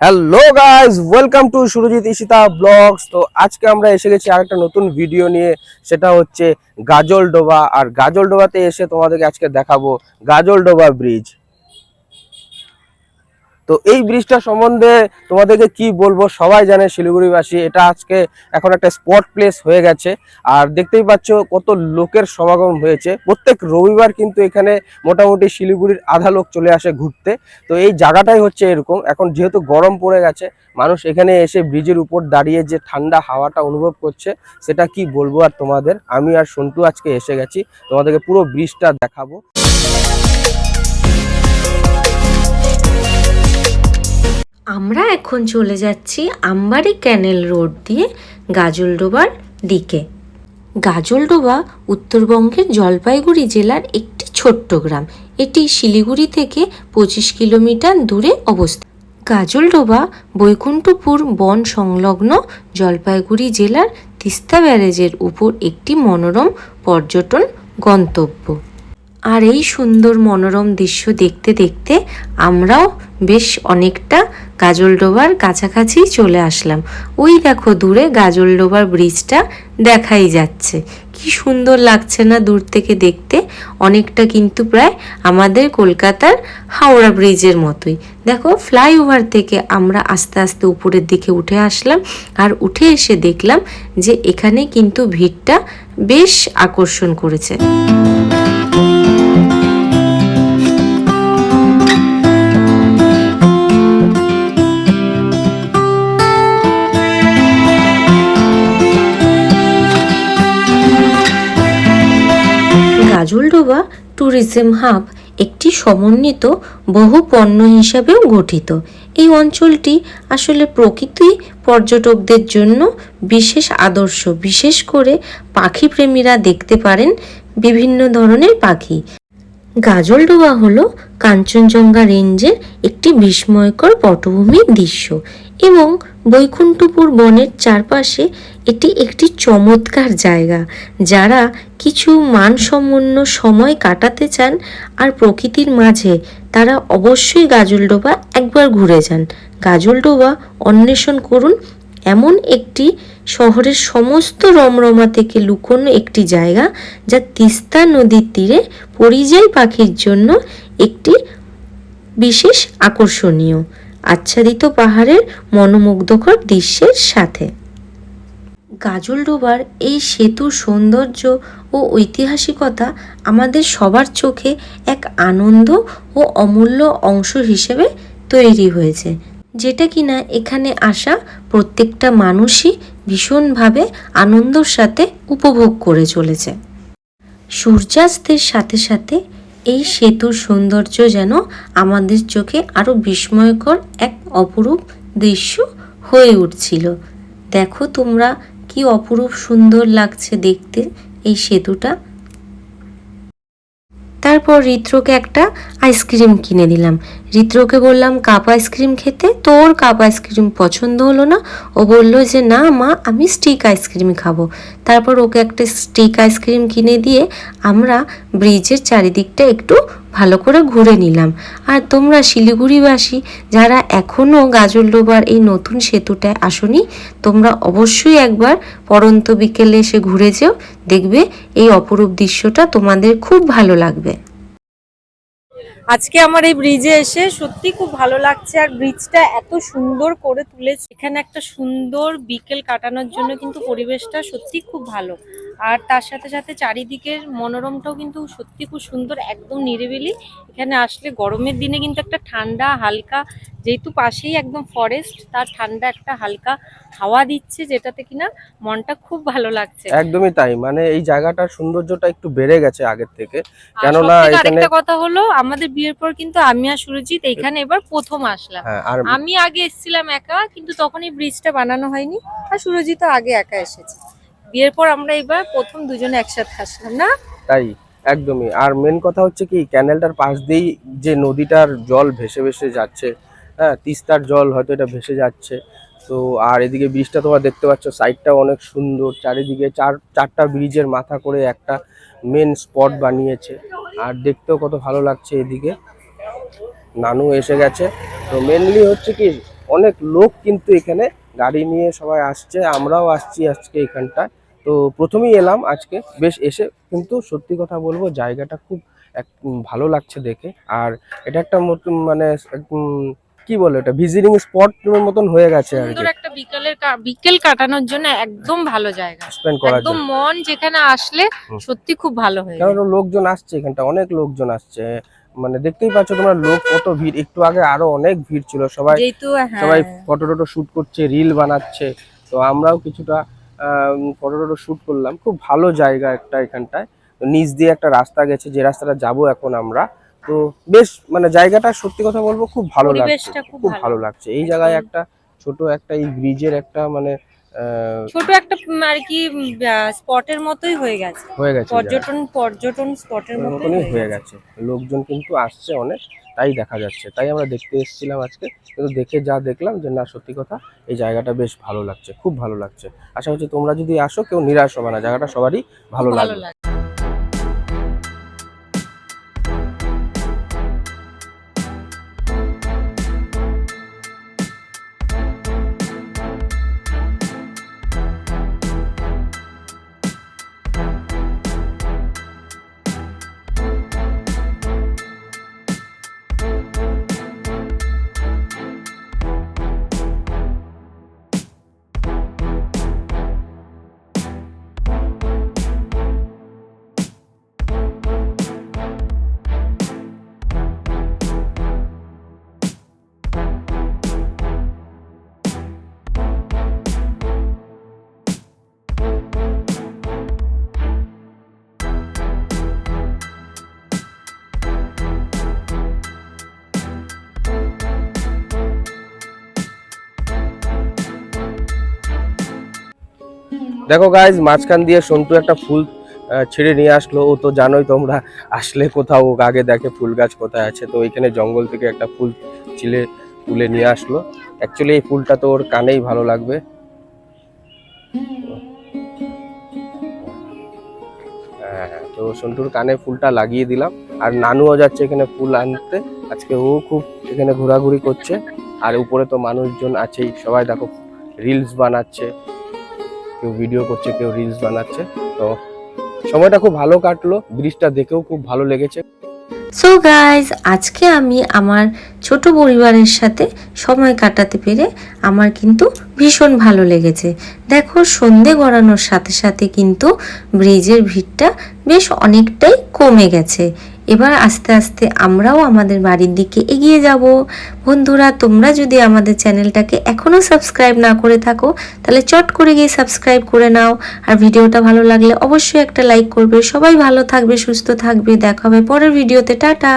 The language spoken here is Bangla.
Hello guys welcome to Surajit Ishita blogs তো আজকে আমরা এসে গেছি আরেকটা নতুন ভিডিও নিয়ে। সেটা হচ্ছে গাজলডোবা আর গাজলডোবাতে এসে তোমাদেরকে আজকে দেখাবো গাজলডোবা ব্রিজ। তো এই ব্রিজটা সম্বন্ধে তোমাদেরকে কি বলব? সবাই জানে শিলিগুড়িবাসী। এটা আজকে এখন একটা স্পট প্লেস হয়ে গেছে। আর দেখতেই পাচ্ছ কত লোকের সমাগম হয়েছে। প্রত্যেক রবিবার কিন্তু এখানে মোটামুটি শিলিগুড়ির আধা লোক চলে আসে ঘুরতে। তো এই জায়গাটাই হচ্ছে এরকম। এখন যেহেতু গরম পড়ে গেছে, মানুষ এখানে এসে ব্রিজের উপর দাঁড়িয়ে যে ঠান্ডা হাওয়াটা অনুভব করছে, সেটা কি বলব আর তোমাদের? আমি আর সন্টু আজকে এসে গেছি। তোমাদেরকে পুরো ব্রিজটা দেখাবো। আমরা এখন চলে যাচ্ছি আমবাড়ি ক্যানেল রোড দিয়ে গাজলডোবার দিকে। গাজলডোবা উত্তরবঙ্গের জলপাইগুড়ি জেলার একটি ছোট্ট গ্রাম। এটি শিলিগুড়ি থেকে পঁচিশ কিলোমিটার দূরে অবস্থিত। গাজলডোবা বৈকুণ্ঠপুর বন সংলগ্ন জলপাইগুড়ি জেলার তিস্তা ব্যারেজের উপর একটি মনোরম পর্যটন গন্তব্য। আর এই সুন্দর মনোরম দৃশ্য দেখতে দেখতে আমরাও বেশ অনেকটা গাজলডোবার কাছাকাছি চলে আসলাম। ওই দেখো দূরে গাজলডোবার ব্রিজটা দেখাই যাচ্ছে। কি সুন্দর লাগছে না দূর থেকে দেখতে? অনেকটা কিন্তু প্রায় আমাদের কলকাতার হাওড়া ব্রিজের মতোই। দেখো ফ্লাইওভার থেকে আমরা আস্তে আস্তে উপরের দিকে উঠে আসলাম আর উঠে এসে দেখলাম যে এখানে কিন্তু ভিড়টা বেশ আকর্ষণ করেছে। গাজলডোবা ট্যুরিজম হাব একটি সমন্বিত বহু পণ্য হিসাবেও গঠিত। এই অঞ্চলটি আসলে প্রকৃতি পর্যটকদের জন্য বিশেষ আদর্শ। বিশেষ করে পাখি প্রেমীরা দেখতে পারেন বিভিন্ন ধরনের পাখি। গাজলডোবা হলো কাঞ্চনজঙ্ঘা রেঞ্জের একটি বিস্ময়কর পটভূমির দৃশ্য এবং বৈকুণ্ঠপুর বনের চারপাশে এটি একটি চমৎকার জায়গা যারা কিছু মানসম্পন্ন সময় কাটাতে চান আর প্রকৃতির মাঝে তারা অবশ্যই গাজলডোবা একবার ঘুরে যান। গাজলডোবা অন্বেষণ করুন এমন একটি শহরের সমস্ত রমরমা থেকে লুকোনো একটি জায়গা যা তিস্তা নদীর তীরে পরিযায়ী পাখির জন্য একটি বিশেষ আকর্ষণীয়, আচ্ছাদিত পাহাড়ের মনোমুগ্ধকর দৃশ্যের সাথে। গাজলডোবার এই সেতুর সৌন্দর্য ও ঐতিহাসিকতা আমাদের সবার চোখে এক আনন্দ ও অমূল্য অংশ হিসেবে তৈরি হয়েছে। যেটা কিনা এখানে আসা প্রত্যেকটা মানুষই ভীষণভাবে আনন্দর সাথে উপভোগ করে চলেছে। সূর্যাস্তের সাথে সাথে এই সেতুর সৌন্দর্য যেন আমাদের চোখে আরও বিস্ময়কর এক অপরূপ দৃশ্য হয়ে উঠছিল। দেখো তোমরা কি অপরূপ সুন্দর লাগছে দেখতে এই সেতুটা। তারপর রিত্রকে একটা আইসক্রিম কিনে দিলাম। রিত্রকে বললাম, কাপ আইসক্রিম খেতে? তোর কাপ আইসক্রিম পছন্দ হলো না? ও বলল যে, না মা, আমি স্টিক আইসক্রিম খাব। তারপর ওকে একটা স্টিক আইসক্রিম কিনে দিয়ে আমরা ব্রিজের চারিদিকটা একটু ভালো করে ঘুরে নিলাম। আর তোমরা শিলিগুড়িবাসী যারা এখনও গাজলডোবার এই নতুন সেতুটায় আসনি, তোমরা অবশ্যই একবার পরন্ত বিকেলে এসে ঘুরে যেও। দেখবে এই অপরূপ দৃশ্যটা তোমাদের খুব ভালো লাগবে। আজকে আমার এই ব্রিজে এসে সত্যি খুব ভালো লাগছে আর ব্রিজটা এত সুন্দর করে তুলেছে। এখানে একটা সুন্দর বিকেল কাটানোর জন্য কিন্তু পরিবেশটা সত্যি খুব ভালো। আর তার সাথে সাথে চারিদিকের মনোরমটাও কিন্তু সত্যি খুব সুন্দর একদম নিরিবিলি। এখানে আসলে গরমের দিনে কিন্তু একটা ঠান্ডা হালকা যেহেতু পাশেই একদম ফরেস্ট তার ঠান্ডা একটা হালকা হাওয়া দিচ্ছে যেটাতে কিনা মনটা খুব ভালো লাগছে। একদমই তাই মানে এই জায়গাটার সৌন্দর্যটা একটু বেড়ে গেছে আগের থেকে। কেননা এখানে- আরেকটা কথা হলো আমাদের বিয়ের পর কিন্তু আমি আর সুরজিৎ এখানে এবার প্রথম আসলাম। হ্যাঁ আমি আগে এসেছিলাম একা কিন্তু তখন এই ব্রিজটা বানানো হয়নি আর সুরজিৎ আগে একা এসেছে। বিয়ের পর আমরা এবার প্রথম দুজনে একসাথে আসলাম, না? তাই? একদমই। আর মেন কথা হচ্ছে কি ক্যানেলটার পাশ দিয়েই যে নদীটার জল ভেসে ভেসে যাচ্ছে হ্যাঁ তিস্তার জল হয়তো এটা ভেসে যাচ্ছে। তো আর এদিকে ব্রিজটা তোমরা দেখতে পাচ্ছ সাইডটাও অনেক সুন্দর। চারিদিকে চার, চারটা ব্রিজের মাথা করে একটা মেন স্পট বানিয়েছে। আর দেখতেও কত ভালো লাগছে এদিকে। নানু এসে গেছে। তো মেনলি হচ্ছে কি, অনেক লোক কিন্তু এখানে গাড়ি নিয়ে সবাই আসছে। আমরাও আসছি আজকে এখানটায়। তো প্রথমেই এলাম আজকে। বেশ এসে কিন্তু সত্যি কথা বলব জায়গাটা খুব এক ভালো লাগছে দেখে। আর এটা একটা মতন মানে কি বলে এটা ভিজিটিং স্পট মতন হয়ে গেছে আর কি। একটা বিকেলের বিকেল কাটানোর জন্য একদম ভালো জায়গা। স্পেন্ড করার একদম মন যেখানে আসলে সত্যি খুব ভালো হয়ে কারণ লোকজন আসছে এখানটা অনেক লোকজন আসছে। মানে দেখতেই পাচ্ছ তোমরা লোক কত ভিড়। একটু আগে আরও অনেক ভিড় ছিল। সবাই হ্যাঁ। সবাই ফটো টটো শুট করছে রিল বানাচ্ছে। তো আমরাও কিছুটা ফটো টটো শুট করলাম। খুব ভালো জায়গা একটা এখানটায়। নিচ দিয়ে একটা রাস্তা গেছে যে রাস্তাটা যাব এখন আমরা। তো বেশ মানে জায়গাটা সত্যি কথা বলব খুব ভালো লাগছে। খুব ভালো। লাগছে। এই জায়গায় একটা ছোট একটা এই ব্রিজের একটা মানে ছোট একটা আর কি স্পটের মতোই হয়ে গেছে। হয়ে গেছে পর্যটন পর্যটন স্পটের মতোই হয়ে গেছে। লোকজন কিন্তু আসছে অনেক তাই দেখা যাচ্ছে। তাই আমরা দেখতে এসেছিলাম আজকে। কিন্তু দেখে যা দেখলাম যে না সত্যি কথা এই জায়গাটা বেশ ভালো লাগছে খুব ভালো লাগছে। আশা করছি তোমরা যদি আসো কেউ নিরাশ হবে না। জায়গাটা সবারই ভালো লাগে ভালো লাগবে। দেখো গাইজ মাঝখান দিয়ে সন্টু একটা ফুল ছিঁড়ে নিয়ে আসলো। ও তো জানোই তোমরা আসলে কোথাও ও আগে দেখে ফুল গাছ কোথায় আছে। তো ওইখানে জঙ্গল থেকে একটা ফুল ছিলে, তুলে নিয়ে আসলো। অ্যাকচুয়ালি এই ফুলটা তো ওর কানেই ভালো লাগবে। হ্যাঁ তো সন্টুর কানে ফুলটা লাগিয়ে দিলাম। আর নানুও যাচ্ছে এখানে ফুল আনতে। আজকে ও খুব এখানে ঘোরাঘুরি করছে। আর উপরে তো মানুষজন আছেই। সবাই দেখো রিলস বানাচ্ছে। কেউ ভিডিও করছে, কেউ রিলস বানাচ্ছে। তো সময়টা খুব ভালো কাটলো ব্রিজটা দেখেও খুব ভালো লেগেছে। সো গাইজ আজকে আমি আমার ছোট পরিবারের সাথে সময় কাটাতে পেরে আমার কিন্তু ভীষণ ভালো লেগেছে। দেখো, সন্ধে গড়ানোর সাথে সাথে কিন্তু ব্রিজের ভিড়টা বেশ অনেকটাই কমে গেছে। এবার আস্তে আস্তে আমরাও আমাদের বাড়ির দিকে এগিয়ে যাব। বন্ধুরা, তোমরা যদি আমাদের চ্যানেলটাকে এখনও সাবস্ক্রাইব না করে থাকো, তাহলে চট করে গিয়ে সাবস্ক্রাইব করে নাও। আর ভিডিওটা ভালো লাগলে অবশ্যই একটা লাইক করবে। সবাই ভালো থাকবে, সুস্থ থাকবে। দেখা হবে পরের ভিডিওতে। টাটা!